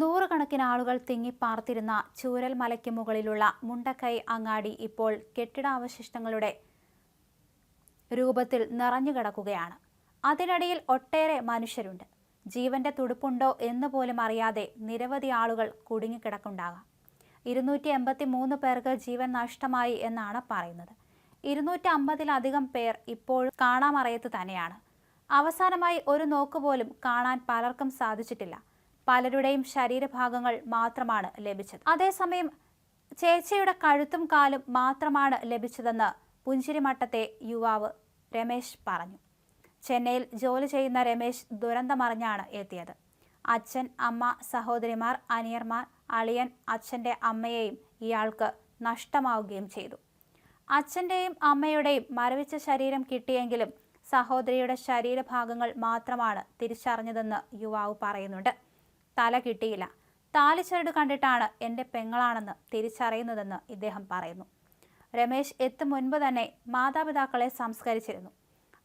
നൂറുകണക്കിന് ആളുകൾ തിങ്ങിപ്പാർത്തിരുന്ന ചൂരൽ മലയ്ക്ക് മുകളിലുള്ള മുണ്ടക്കൈ അങ്ങാടി ഇപ്പോൾ കെട്ടിടാവശിഷ്ടങ്ങളുടെ രൂപത്തിൽ നിറഞ്ഞുകിടക്കുകയാണ് അതിനിടയിൽ ഒട്ടേറെ മനുഷ്യരുണ്ട്. ജീവന്റെ തുടുപ്പുണ്ടോ എന്ന് പോലും അറിയാതെ നിരവധി ആളുകൾ കുടുങ്ങിക്കിടക്കുണ്ടാകാം ഇരുന്നൂറ്റി എൺപത്തി മൂന്ന് പേർക്ക് ജീവൻ നഷ്ടമായി എന്നാണ് പറയുന്നത്. ഇരുന്നൂറ്റി അമ്പതിലധികം പേർ ഇപ്പോഴും കാണാമറയത്ത് തന്നെയാണ്. അവസാനമായി ഒരു നോക്കുപോലും കാണാൻ പലർക്കും സാധിച്ചിട്ടില്ല. പലരുടെയും ശരീരഭാഗങ്ങൾ മാത്രമാണ് ലഭിച്ചത്. അതേസമയം ചേച്ചിയുടെ കഴുത്തും കാലും മാത്രമാണ് ലഭിച്ചതെന്ന് പുഞ്ചിരിമട്ടത്തെ യുവാവ് രമേശ് പറഞ്ഞു. ചെന്നൈയിൽ ജോലി ചെയ്യുന്ന രമേശ് ദുരന്തമറിഞ്ഞാണ് എത്തിയത്. അച്ഛൻ അമ്മ സഹോദരിമാർ അനിയർമാർ അളിയൻ അച്ഛന്റെ അമ്മയെയും ഇയാൾക്ക് നഷ്ടമാവുകയും ചെയ്തു. അച്ഛന്റെയും അമ്മയുടെയും മരവിച്ച ശരീരം കിട്ടിയെങ്കിലും സഹോദരിയുടെ ശരീരഭാഗങ്ങൾ മാത്രമാണ് തിരിച്ചറിഞ്ഞതെന്ന് യുവാവ് പറയുന്നുണ്ട്. തല കിട്ടിയില്ല. താലിച്ചരട് കണ്ടിട്ടാണ് എന്റെ പെങ്ങളാണെന്ന് തിരിച്ചറിയുന്നതെന്ന് ഇദ്ദേഹം പറയുന്നു. രമേശ് എത്തും മുൻപ് തന്നെ മാതാപിതാക്കളെ സംസ്കരിച്ചിരുന്നു.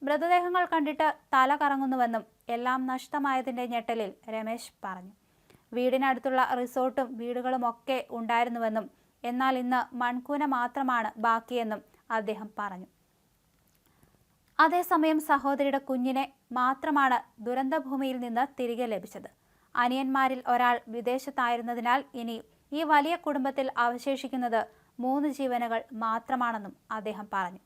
മൃതദേഹങ്ങൾ കണ്ടിട്ട് തല കറങ്ങുന്നുവെന്നും എല്ലാം നഷ്ടമായതിന്റെ ഞെട്ടലിൽ രമേശ് പറഞ്ഞു. വീടിനടുത്തുള്ള റിസോർട്ടും വീടുകളും ഒക്കെ ഉണ്ടായിരുന്നുവെന്നും എന്നാൽ ഇന്ന് മൺകൂന മാത്രമാണ് ബാക്കിയെന്നും അദ്ദേഹം പറഞ്ഞു. അതേസമയം സഹോദരിയുടെ കുഞ്ഞിനെ മാത്രമാണ് ദുരന്തഭൂമിയിൽ നിന്ന് തിരികെ ലഭിച്ചത്. അനിയന്മാരിൽ ഒരാൾ വിദേശത്തായിരുന്നതിനാൽ ഇനി ഈ വലിയ കുടുംബത്തിൽ അവശേഷിക്കുന്നത് മൂന്ന് ജീവനുകൾ മാത്രമാണെന്നും അദ്ദേഹം പറഞ്ഞു.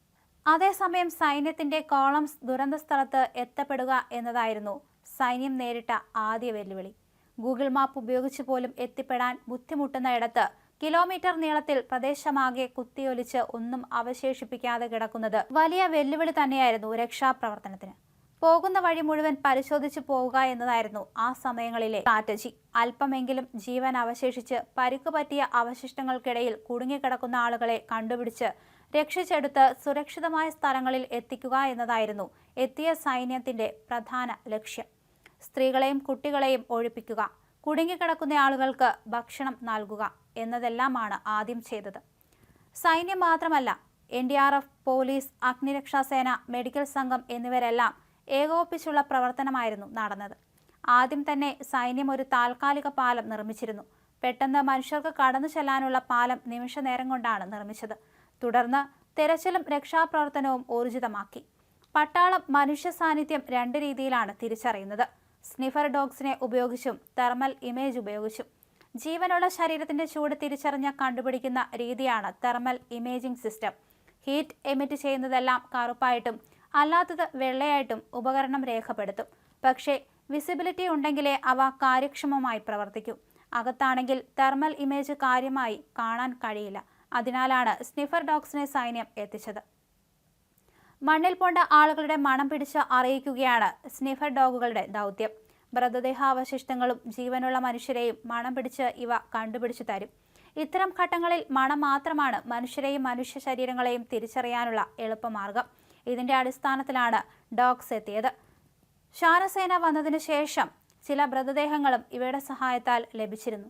അതേസമയം സൈന്യത്തിന്റെ കോളംസ് ദുരന്ത സ്ഥലത്ത് എത്തപ്പെടുക എന്നതായിരുന്നു സൈന്യം നേരിട്ട ആദ്യ വെല്ലുവിളി. ഗൂഗിൾ മാപ്പ് ഉപയോഗിച്ച് പോലും എത്തിപ്പെടാൻ ബുദ്ധിമുട്ടുന്ന ഇടത്ത് കിലോമീറ്റർ നീളത്തിൽ പ്രദേശമാകെ കുത്തിയൊലിച്ച് ഒന്നും അവശേഷിപ്പിക്കാതെ കിടക്കുന്നത് വലിയ വെല്ലുവിളി തന്നെയായിരുന്നു രക്ഷാപ്രവർത്തനത്തിന്. പോകുന്ന വഴി മുഴുവൻ പരിശോധിച്ചു പോവുക എന്നതായിരുന്നു ആ സമയങ്ങളിലെ സ്ട്രാറ്റജി അല്പമെങ്കിലും ജീവൻ അവശേഷിച്ച് പരിക്കു പറ്റിയ അവശിഷ്ടങ്ങൾക്കിടയിൽ കുടുങ്ങിക്കിടക്കുന്ന ആളുകളെ കണ്ടുപിടിച്ച് രക്ഷിച്ചെടുത്ത് സുരക്ഷിതമായ സ്ഥലങ്ങളിൽ എത്തിക്കുക എന്നതായിരുന്നു എത്തിയ സൈന്യത്തിന്റെ പ്രധാന ലക്ഷ്യം. സ്ത്രീകളെയും കുട്ടികളെയും ഒഴിപ്പിക്കുക കുടുങ്ങിക്കിടക്കുന്ന ആളുകൾക്ക് ഭക്ഷണം നൽകുക എന്നതെല്ലാമാണ് ആദ്യം ചെയ്തത്. സൈന്യം മാത്രമല്ല N D R F police അഗ്നിരക്ഷാസേന medical സംഘം എന്നിവരെല്ലാം ഏകോപിച്ചുള്ള പ്രവർത്തനമായിരുന്നു നടന്നത്. ആദ്യം തന്നെ സൈന്യം ഒരു താൽക്കാലിക പാലം നിർമ്മിച്ചിരുന്നു. പെട്ടെന്ന് മനുഷ്യർക്ക് കടന്നു ചെല്ലാനുള്ള പാലം നിമിഷ നേരം കൊണ്ടാണ് നിർമ്മിച്ചത്. തുടർന്ന് തെരച്ചിലും രക്ഷാപ്രവർത്തനവും ഊർജിതമാക്കി. പട്ടാളം മനുഷ്യ സാന്നിധ്യം രണ്ട് രീതിയിലാണ് തിരിച്ചറിയുന്നത്. സ്നിഫർ ഡോഗ്സിനെ ഉപയോഗിച്ചും തെർമൽ ഇമേജ് ഉപയോഗിച്ചും. ജീവനുള്ള ശരീരത്തിന്റെ ചൂട് തിരിച്ചറിഞ്ഞ കണ്ടുപിടിക്കുന്ന രീതിയാണ് thermal imaging system. Heat emit ചെയ്യുന്നതെല്ലാം കറുപ്പായിട്ടും അല്ലാത്തത് വെള്ളയായിട്ടും ഉപകരണം രേഖപ്പെടുത്തും. പക്ഷേ വിസിബിലിറ്റി ഉണ്ടെങ്കിലേ അവ കാര്യക്ഷമമായി പ്രവർത്തിക്കൂ. അകത്താണെങ്കിൽ തെർമൽ ഇമേജ് കാര്യമായി കാണാൻ കഴിയില്ല. അതിനാലാണ് സ്നിഫർ ഡോഗ്സിനെ സൈന്യം എത്തിച്ചത്. മണ്ണിൽ പോണ്ട ആളുകളുടെ മണം പിടിച്ച് അറിയിക്കുകയാണ് സ്നിഫർ ഡോഗുകളുടെ ദൗത്യം. മൃതദേഹാവശിഷ്ടങ്ങളും ജീവനുള്ള മനുഷ്യരെയും മണം പിടിച്ച് ഇവ കണ്ടുപിടിച്ചു തരും. ഇത്തരം ഘട്ടങ്ങളിൽ മണം മാത്രമാണ് മനുഷ്യരെയും മനുഷ്യ ശരീരങ്ങളെയും തിരിച്ചറിയാനുള്ള എളുപ്പമാർഗം. ഇതിന്റെ അടിസ്ഥാനത്തിലാണ് ഡോഗ്സ് എത്തിയത്. ശാനസേന വന്നതിനു ശേഷം ചില മൃതദേഹങ്ങളും ഇവയുടെ സഹായത്താൽ ലഭിച്ചിരുന്നു.